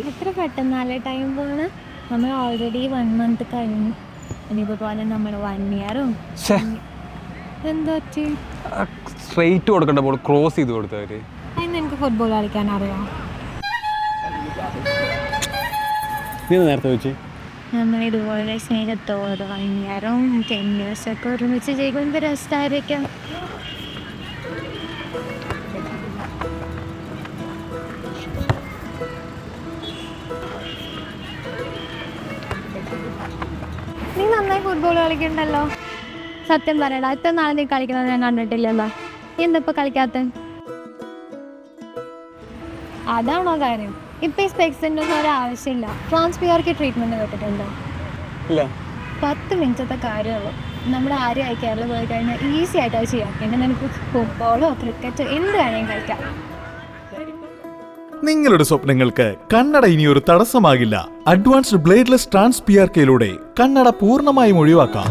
എത്ര പെട്ടെന്നാലെ ടൈം പോണ്? നമ്മൾ ഓൾറെഡി വൺ മന്ത് കഴിഞ്ഞു. ഇനിയിപ്പോൾ പോലെ നമ്മൾ വൺ ഇയറും എന്താ സ്ട്രെയിറ്റ് കൊടുക്കണ്ട ബോൾ ക്രോസ് ചെയ്ത് കൊടുത്തവര് അതിന് എനിക്ക് ഫുട്ബോൾ കളിക്കാൻ അറിയാം? നീ നേരത്തെ വെച്ച് നമ്മൾ ഇതുപോലെ സ്നേഹത്തോട് വൺ ഇയറും ടെൻ ഇയേഴ്സൊക്കെ ഒരുമിച്ച് ചെയ്യുമ്പോൾ രസമായിരിക്കും നന്നായി ഫുട്ബോൾ കളിക്കണ്ടല്ലോ? സത്യം പറയടാ ഇത്ര നാളെ നീ കളിക്കുന്നത് ഞാൻ കണ്ടിട്ടില്ലല്ലോ. നീ എന്താ കളിക്കാത്ത? അതാണോ കാര്യം? ഇപ്പൊ ഈ സ്പെക്സിന്റെ ഒന്നും ആവശ്യമില്ല. ട്രാൻസ് പി ട്രീറ്റ്മെന്റ് കേട്ടിട്ടുണ്ടോ ഇല്ല. പത്ത് മിനിറ്റത്തെ കാര്യമുള്ളൂ നമ്മുടെ ആരെയായി കേരളം പോയി കഴിഞ്ഞാൽ ഈസി ആയിട്ട് അത് ചെയ്യാം. പിന്നെ നിനക്ക് ഫുട്ബോളോ ക്രിക്കറ്റോ എന്ത് വേണമെങ്കിലും കളിക്കാം. നിങ്ങളുടെ സ്വപ്നങ്ങൾക്ക് കണ്ണട ഇനി ഒരു തടസ്സമാകില്ല advanced bladeless trans P R കെയിലൂടെ കണ്ണട പൂർണമായും ഒഴിവാക്കാം.